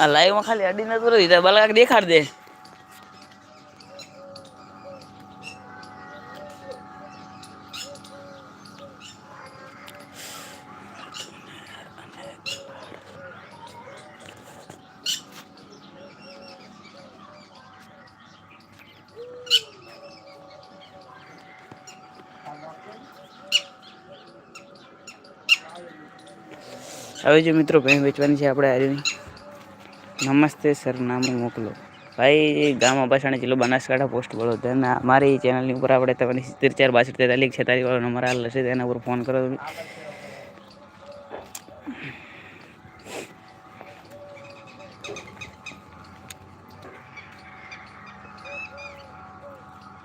આ લાઈવમાં ખાલી અડી નતું દીધા બલાક દેખાડ દે. હવે જો મિત્રો, ભાઈ વેચવાની છે આપણે આર્યુની નમસ્તે સરનામું મોકલો. ભાઈ, ગામ અબાસાણી જિલ્લો બનાસકાંઠા, પોસ્ટ વડોદરા. અને મારી ચેનલની ઉપર આપણે તમારી સિત્તેર ચાર બાસઠ તેતાલીસ છેતાલીસ વાળો નંબર હાલ હશે, તેના ઉપર ફોન કરો.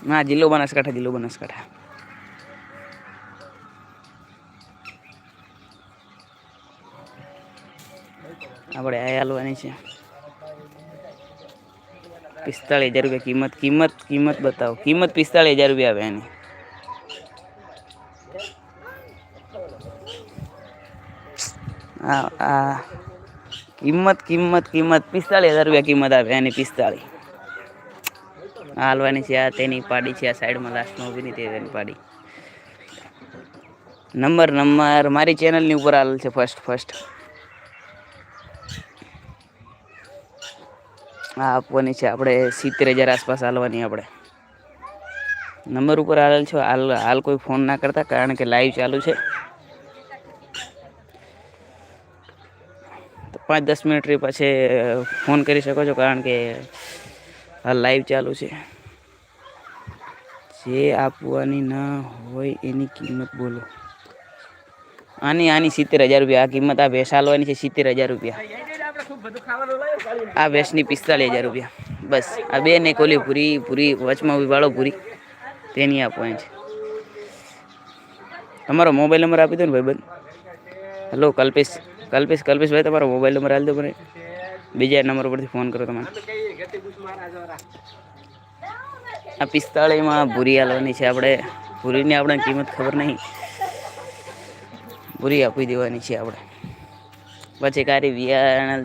ના, જિલ્લો બનાસકાંઠા જિલ્લો બનાસકાંઠા. આપણે આ હાલવાની છે. પિસ્તાળીસ હજાર રૂપિયા કિંમત કિંમત કિંમત બતાવો. કિંમત પિસ્તાળીસ હજાર રૂપિયા આવે એની. આ કિંમત કિંમત કિંમત. પિસ્તાળીસ હજાર રૂપિયા કિંમત આવે એની, પિસ્તાળીસ. આ હાલવાની છે, આ તેની પાડી છે, આ સાઈડમાં લાસ્ટમાં ઊભી નહીં તેની પાડી. Number number. મારી ચેનલની ઉપર હાલ છે ફર્સ્ટ ફર્સ્ટ આ આપવાની છે. આપણે સિત્તેર હજાર આસપાસ હાલવાની આપણે. નંબર ઉપર હાલ છો. હાલ હાલ કોઈ ફોન ના કરતા કારણ કે લાઈવ ચાલુ છે. તો પાંચ દસ મિનિટ પછી ફોન કરી શકો છો કારણ કે હાલ લાઈવ ચાલુ છે. જે આપવાની ના હોય એની કિંમત બોલો. આની આની સિત્તેર હજાર રૂપિયા. આ કિંમત આ ભેંસ છે સિત્તેર હજાર રૂપિયા. આ ભેંસની પિસ્તાલીસ હજાર રૂપિયા. બસ. આ બે ને કોલી પૂરી પૂરી, વચમાં ઊભી વાળો પૂરી. તેની આ છે તમારો મોબાઈલ નંબર આપી દો ને ભાઈબંધ. હેલો કલ્પેશ. કલ્પેશ કલ્પેશભાઈ તમારો મોબાઈલ નંબર આપી દો મને. બીજા નંબર પરથી ફોન કરો તમારે. આ પિસ્તાળીમાં ભૂરી હાલવાની છે આપણે. ભૂરીની આપણે કિંમત ખબર નહીં. ભૂરી આપી દેવાની છે આપણે. પછી કારી વિયારણ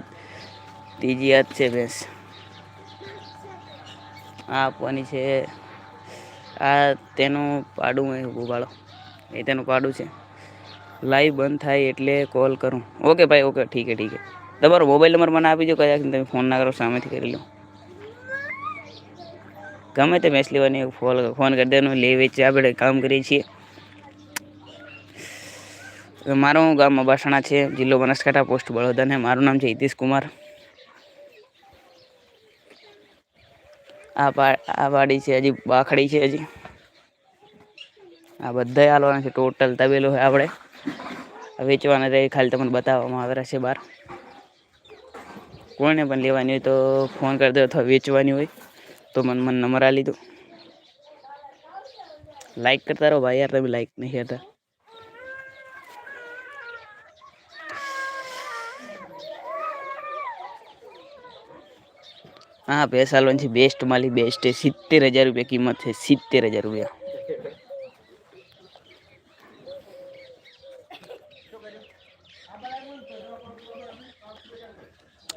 ત્રીજી હાથ છે ભેંસ. આ આપવાની છે, આ તેનું પાડું એ ઉભાળો એ તેનું પાડું છે. લાઈવ બંધ થાય એટલે કોલ કરું. ઓકે ભાઈ ઓકે ઠીક છે ઠીક છે. તમારો મોબાઈલ નંબર મને આપી દો, કયા તમે ફોન ના કરો, સામેથી કરી લો. ગમે તે ભેંસ લેવાની ફોન ફોન કરી. દેવાનું લે વેચે આપણે કામ કરીએ છીએ. મારું ગામ અબાસણા છે, જિલ્લો બનાસકાંઠા, પોસ્ટ બળોદરા, ને મારું નામ છે હિતેશ કુમાર. આ આ વાડી છે હજી, બાખડી છે હજી. આ બધા હાલવાના છે ટોટલ તબેલો છે આપણે. વેચવાના રહે ખાલી તમને બતાવવામાં આવેલા છે બહાર. કોઈને પણ લેવાની હોય તો ફોન કરી દો અથવા વેચવાની હોય તો મને મને નંબર આ લીધો લાઈક કરતા રહો ભાઈ યાર, તમે લાઈક નહીં કરતા. હા ભેંસ હાલવાની છે બેસ્ટ માલી બેસ્ટ છે સિત્તેર હજાર રૂપિયા કિંમત છે સિત્તેર હજાર રૂપિયા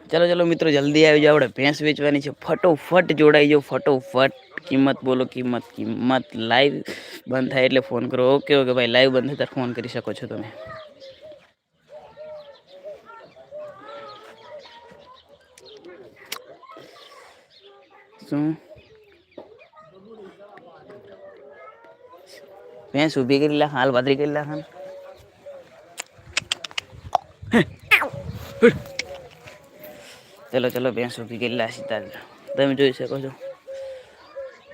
ચલો ચલો મિત્રો જલ્દી આવી જાઓ આપણે ભેંસ વેચવાની છે ફટોફટ જોડાઈ જાઓ ફટોફટ કિંમત બોલો કિંમત કિંમત લાઈવ બંધ થાય એટલે ફોન કરો ઓકે ઓકે ભાઈ લાઈવ બંધ થાય ત્યારે ફોન કરી શકો છો તમે। શું? ભેંસ ઊભી કરી લાખ હાલ બાદરી કરી લા ખાન ચલો ચલો ભેંસ ઊભી કરી લા સીતા તમે જોઈ શકો છો.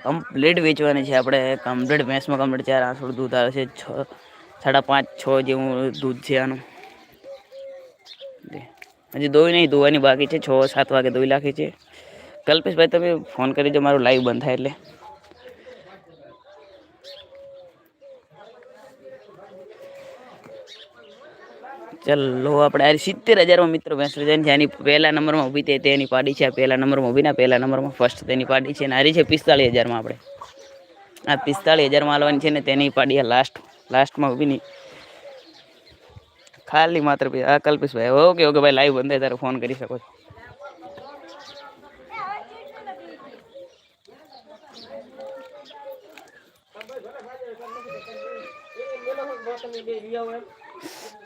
કમ્પ્લીટ વેચવાની છે આપણે. કમ્પ્લીટ ભેંસમાં કમ્પ્લીટ ચાર આઠ દૂધ આવે છે. છ, સાડા પાંચ, છ જેવું દૂધ છે આનું. હજી દોઈ નહીં, ધોવાની બાકી છે. છ, સાત વાગે ધોઈ નાખી છે. કલ્પેશભાઈ, તમે ફોન કરી દો, મારું લાઈવ બંધ થાય એટલે. ચલો, આપણે આ સિત્તેર હજારમાં મિત્રો ભેંસ વેચાણી છે. એની પહેલા નંબરમાં ઊભી તે, તેની પાડી છે. આ પહેલા નંબરમાં ઊભી ના પહેલા નંબરમાં ફર્સ્ટ તેની પાડી છે. અને આરી છે પિસ્તાળીસ હજારમાં આપણે. આ પિસ્તાળીસ હજારમાં હાલવાની છે ને તેની પાડી લાસ્ટ લાસ્ટમાં ઊભી નહીં ખાલી માત્ર આ કલ્પેશભાઈ ઓકે ઓકે ભાઈ લાઈવ બંધ થાય ત્યારે ફોન કરી શકો છો.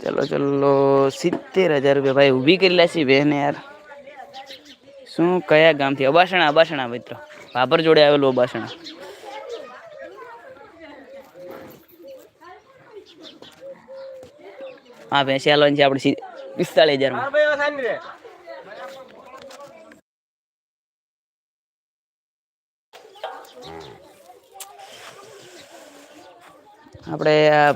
ચલો ચલો, સિત્તેર હજાર રૂપિયા ભાઈ ઊભી કરેલા છે બેન યાર. શું, કયા ગામથી? અબાસણા અબાસણા મિત્રો. ભાભર જોડે આવેલું અબાસણા. હા, ભેંસી હાલવાની છે આપણે પિસ્તાળીસ હજારમાં. આપણે આ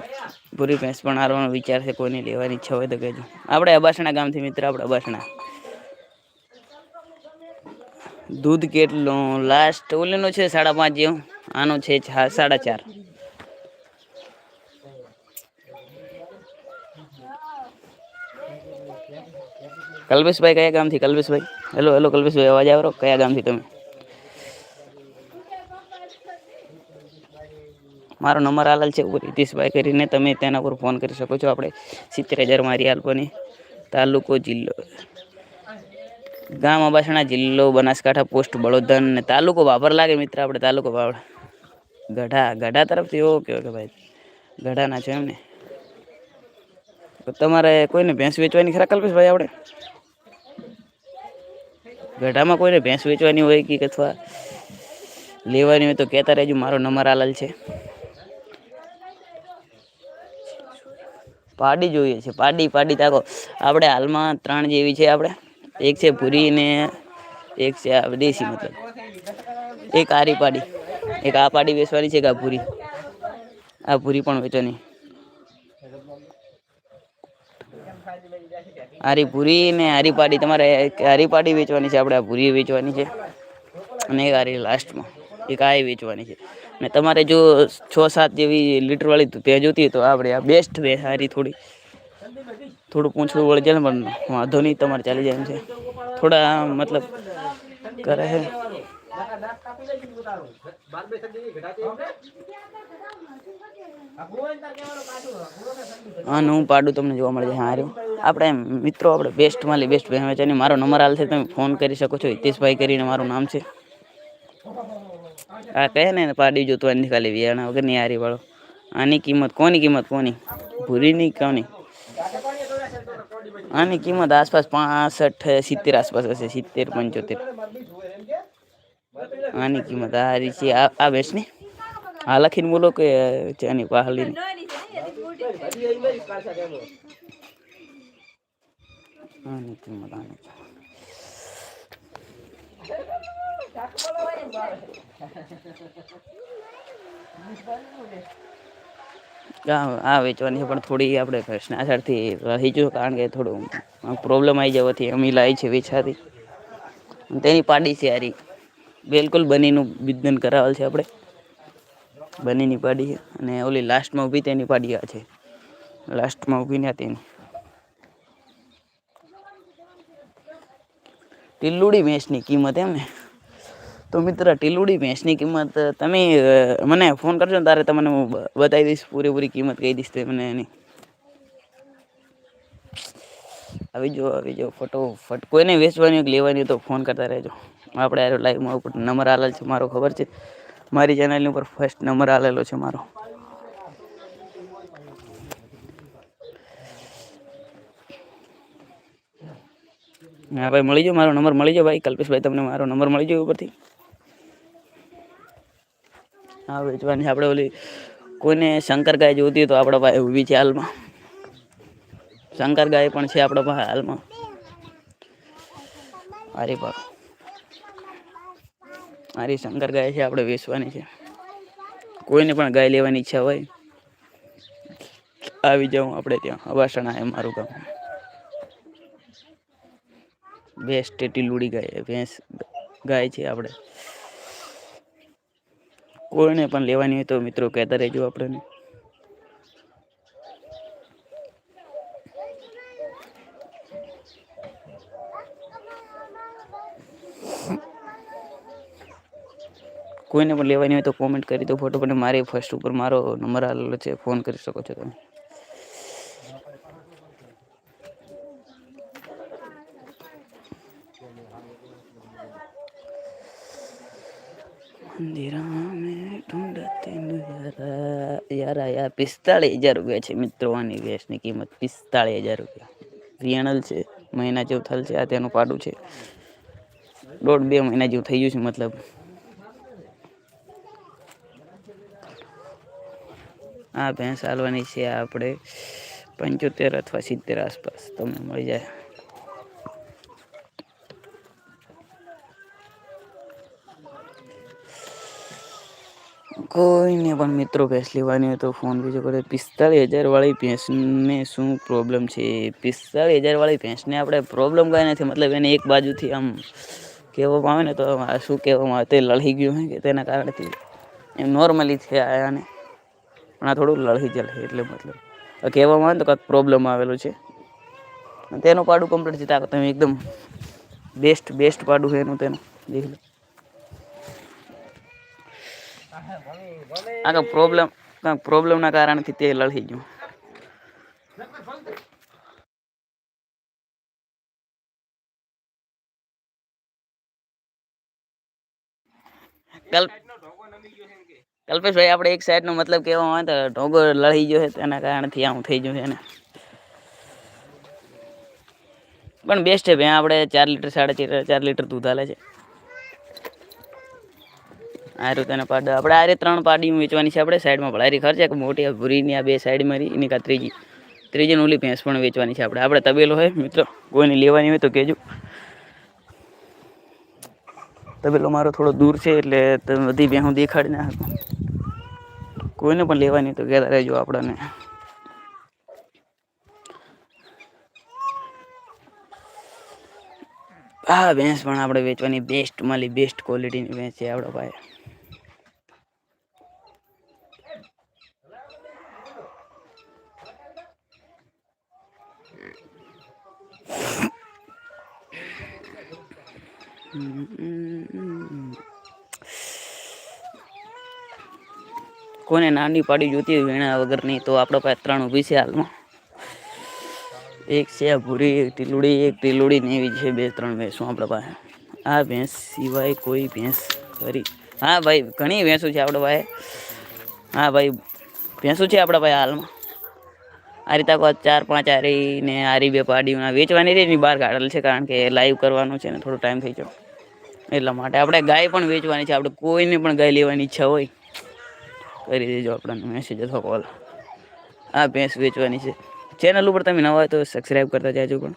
પૂરી ભેંસ પણ હારવાનો વિચાર છે, કોઈને લેવાની ઈચ્છા હોય તો કહેજો. આપણે અબાસણા ગામથી મિત્ર, આપણે અબાસણા. દૂધ કેટલું? લાસ્ટ ઓલીનું છે સાડા પાંચ જેવું. આનું છે સાડા ચાર. કલ્પેશભાઈ કયા ગામથી? કલ્પેશભાઈ. હેલો હેલો કલ્પેશભાઈ, અવાજ આવરો? કયા ગામથી તમે? મારો નંબર આલાલ છે ઉપર કરીને તમે તેના પર ફોન કરી શકો છો. આપણે સિત્તેર હજાર મારી હાલપની તાલુકો જિલ્લો ગામ અબાસણા જિલ્લો બનાસકાંઠા પોસ્ટ બળોદન ને તાલુકો બાબર લાગે મિત્ર આપણે તાલુકો બાબર ગઢા ગઢા તરફથી ઓકે ઓકે ભાઈ ગઢાના છો એમને. તમારે કોઈને ભેંસ વેચવાની ખરા કલ્પેશભાઈ આપણે? ગઢામાં કોઈને ભેંસ વેચવાની હોય કે અથવા લેવાની હોય તો કહેતા રહેજો, મારો નંબર આલાલ છે. પાડી જોઈએ છે, પાડી પાડી તાકો. આપણે હાલમાં ત્રણ જેવી છે આપણે. એક છે ભૂરી ને એક છે દેશી મતલબ. એક આરી પાડી. એક આ પાડી વેચવાની છે એક આ ભૂરી આ ભૂરી પણ વેચવાની. આરી ભૂરી ને આરી પાડી. તમારે આરી પાડી વેચવાની છે, આપણે આ ભૂરી વેચવાની છે. અને એક આરી લાસ્ટમાં એક આ વેચવાની છે. ને તમારે જો છ સાત જેવી લીટરવાળી ભેંસ જોતી તો આપણે આ બેસ્ટ ભેંસ સારી થોડી. થોડું પૂંછડું વળે છે પણ વાંધો નહીં, તમારે ચાલી જાય એમ છે. થોડા મતલબ કરે છે હા હું પાડું તમને જોવા મળે છે, હા રહ્યું આપણે મિત્રો આપણે બેસ્ટમાં માલી બેસ્ટ ભેંસ વેચાની મારો નંબર હાલ છે, તમે ફોન કરી શકો છો. હિતેશભાઈ કરીને મારું નામ છે. આ કહે ને પાડી જોતો એની ખાલી વિયાણા વગરની હારી વાળો. આની કિંમત કોની કિંમત, કોની? ભૂરીની કોની? આની કિંમત આસપાસ પાસઠ, સિત્તેર આસપાસ હશે, સિત્તેર, પંચોતેર. આની કિંમત આ છે. આ બેસની આ લખીને બોલો કે, આની પાહલીની. આની કિંમત આની આ વેચવાની પણ થોડી આપણે ભેંસનાસરથી રહી જો કારણ કે થોડું પ્રોબ્લેમ આવી જવાથી અમી લાવી છે વેચાતી. તેની પાડી છે હારી બિલકુલ બનીનું બિદન કરાવેલ છે આપણે. બનીની પાડી અને ઓલી લાસ્ટમાં ઊભી તેની પાડી આ છે. લાસ્ટમાં ઊભી ને તેની. ટીલુડી મેચની કિંમત એમ ને? તો મિત્ર, ટીલુડી ભેંસની કિંમત તમે મને ફોન કરજો ને તારે તમને હું બતાવી દઈશ પૂરેપૂરી કિંમત કહી દઈશ તે મને એની. આવી જો આવી જો ફોટો ફટ, કોઈને વેચવાની લેવાની તો ફોન કરતા રહેજો. આપણે આ લાઈવમાં ઉપર નંબર આલેલ છે મારો, ખબર છે? મારી ચેનલની ઉપર ફર્સ્ટ નંબર આલેલો છે મારો. હા, ભાઈ, મળી જાઓ, મારો નંબર મળી જાઓ, ભાઈ. કલ્પેશભાઈ, તમને મારો નંબર મળી જાય ઉપરથી. હા, વેચવાની. આપણે ઓલી કોઈને શંકર ગાય જોતી તો આપણા પાસે ઊભી છે હાલમાં. શંકર ગાય પણ છે આપણા પાસે હાલમાં. અરે બાપ. મારી શંકર ગાય છે, આપણે વેચવાની છે. કોઈને પણ ગાય લેવાની ઈચ્છા હોય, આવી જાઉં આપણે ત્યાં. અવાસણા એ મારું ગામ. તેટી લૂડી ગાય ભેંસ ગાય છે આપણે. કોઈને પણ લેવાની હોય તો મિત્રો કહેતા રહેજો આપણને. કોઈને પણ લેવાની હોય તો કોમેન્ટ કરી દો ફોટો, પણ મારી ફર્સ્ટ ઉપર મારો નંબર આવેલો છે, ફોન કરી શકો છો તમે. પિસ્તાળીસ હજાર રૂપિયા છે મિત્રો, આની ગેસની કિંમત પિસ્તાળીસ હજાર રૂપિયા. રિયાણલ છે, મહિના જેવું થલ છે, આ તેનું પાડું છે. દોઢ બે મહિના જેવું થઈ ગયું છે, મતલબ. આ ભેંસ હાલવાની છે, આપણે પંચોતેર અથવા સિત્તેર આસપાસ, તમને મળી જાય. કોઈને પણ મિત્રો ભેંસ લેવાની હોય તો ફોન બીજો કરે પિસ્તાળીસ હજારવાળી ભેંસને શું પ્રોબ્લેમ છે? પિસ્તાળીસ હજારવાળી ભેંસને આપણે પ્રોબ્લેમ કાંઈ નથી. મતલબ એને એક બાજુથી આમ કહેવામાં આવે ને તો શું કહેવામાં આવે? તે લડી ગયું હોય કે તેના કારણથી? એમ નોર્મલી છે આને. પણ આ થોડું લડી જશે એટલે મતલબ. કહેવામાં આવે ને તો કાંઈક પ્રોબ્લેમ આવેલો છે. તેનું પાડું કમ્પ્લીટ છે. તમે એકદમ બેસ્ટ બેસ્ટ પાડું છે એનું તેનું. દેખ લો. આ પ્રોબ્લેમ કંઈક પ્રોબ્લેમના કારણથી તે લડી ગયું. કલ કલ્પેશભાઈ, આપણે એક સાઈડનો મતલબ કહેવા હોય તો ઢોગો લડી ગયો છે, તેના કારણથી આવું થઈ ગયું છે એને પણ બેસ્ટ છે ભાઈ, આપણે ચાર લીટર સાડા ચાર ચાર લીટર દૂધ હાલે છે. આ રીતે એને પાડ આપણે આરે ત્રણ પાડી વેચવાની છે. આપણે સાઈડમાં ભળારી ખર્ચે એક મોટી ભૂરીની આ બે સાઈડમાં રહી એની કા ત્રીજી ત્રીજી ને ઓલી ભેંસ પણ વેચવાની છે આપણે. આપણે તબેલો હોય મિત્રો. કોઈને લેવાની હોય તો કહેજો. તબેલો મારો થોડો દૂર છે એટલે બધી ભેહું દેખાડી ના કોઈને પણ લેવાની તો કહેતા રહેજો આપણને. આ ભેંસ પણ આપણે વેચવાની બેસ્ટ મળી બેસ્ટ ક્વોલિટીની ભેંસ છે આપણા પાસે. કોને નાની પાડી જોતી હોય વીણા વગરની તો આપણા પાસે ત્રણ ઊભી છે હાલમાં. એક છે ભૂરી, એક ટીલુડી એક ટીલુડી ને એવી છે બે ત્રણ ભેંસો આપણા પાસે. આ ભેંસ સિવાય કોઈ ભેંસ ખરી. હા ભાઈ, ઘણી ભેંસો છે આપણા પાસે. હા ભાઈ, ભેંસો છે આપણા પાસે હાલમાં. આ રીતે આખો ચાર પાંચ આરી ને આરી બે પાડીઓના વેચવાની રહી એની બહાર કાઢેલ છે, કારણ કે લાઈવ કરવાનું છે ને થોડો ટાઈમ થઈ ગયો. એટલા માટે આપણે ગાય પણ વેચવાની છે, આપણે કોઈને પણ ગાય લેવાની ઈચ્છા હોય. કરી દેજો આપણને મેસેજ અથવા કોલ આ ભેંસ વેચવાની છે. ચેનલ ઉપર તમે નવા હોય તો સબસ્ક્રાઈબ કરતા જાજો પણ.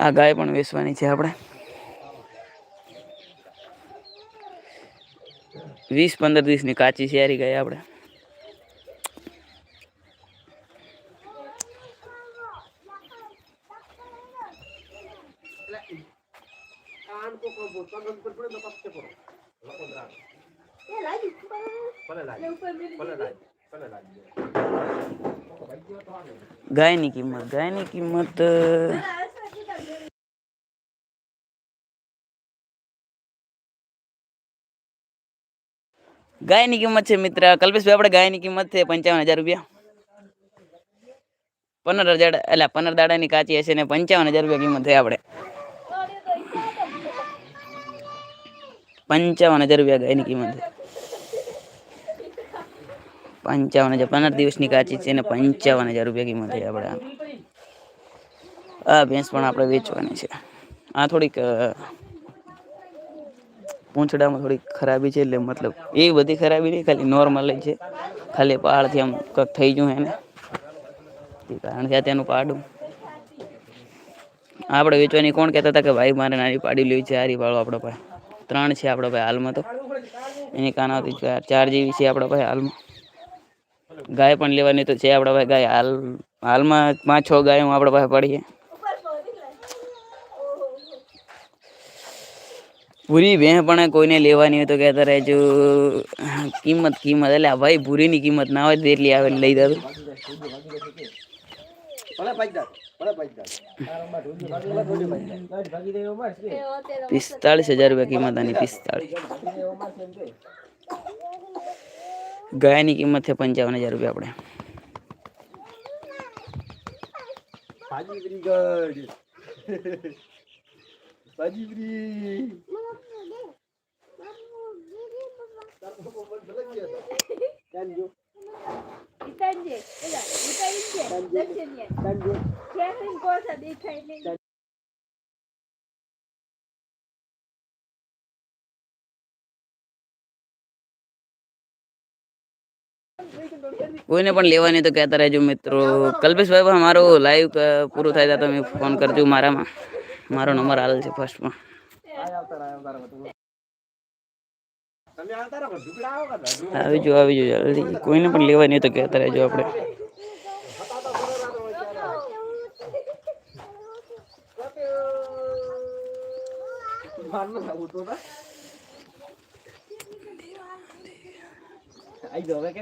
આ ગાય પણ વેચવાની છે આપણે. વીસ પંદર દિવસની કાચી શેરી ગાય આપણે. ગાયની કિંમત ગાયની કિંમત ગાયની કિંમત છે મિત્ર. કલ્પેશભાઈ, આપણે ગાયની કિંમત છે પંચાવન હજાર રૂપિયા. પંદર હજાર એટલે પંદર દાડાની કાચી હશે ને પંચાવન હજાર રૂપિયા કિંમત છે આપણે. પંચાવન હજાર રૂપિયા ગાયની કિંમત છે. પંચાવન હજાર, પંદર દિવસની કાચી છે ને પંચાવન હજાર રૂપિયા કિંમત થઈ આપણે. આ. ભેંસ પણ આપણે વેચવાની છે. આ થોડીક પૂંછડામાં થોડીક ખરાબી છે એટલે મતલબ એ બધી ખરાબી નહીં, ખાલી નોર્મલ છે. ખાલી પહાડથી આમ કંઈક થઈ ગયું એને એ કારણ કે તેનું પાડું. આપણે વેચવાની કોણ કહેતા હતા કે ભાઈ, મારે નાની પાડી લેવી છે હારી પાડો આપણા પાસે. ત્રણ છે આપણા પાસે હાલમાં તો. એની ચાર ચાર જેવી છે આપણા પાસે હાલમાં. ગાય પણ લેવાની તો છે આપણા પાસે ગાય. હાલ, હાલમાં પાંચ, છ ગાયો આપણા પાસે પડી છે પૂરી ભેં પણ કોઈને લેવાની હોય તો કહેતા રહેજો. કિંમત કિંમત. એટલે ભાઈ પૂરીની કિંમત ના હોય એટલી આવે લઈ દઉં પિસ્તાળીસ હજાર રૂપિયા કિંમત આની, પિસ્તાળીસ. ગાયની કિંમત છે પંચાવન હજાર રૂપિયા આપણે. કોઈને પણ લેવાની તો કહેતા રહેજો મિત્રો. કલ્પેશભાઈ પણ મારું લાઈવ પૂરું થાય તો તમે ફોન કરજો મારામાં. મારો નંબર હાલ છે ફર્સ્ટમાં આવો જો આવી જો જલ્દી. કોઈને પણ લેવાની નહીં તો કહેતા રહેજો આપણે. આવું. આઈ હવે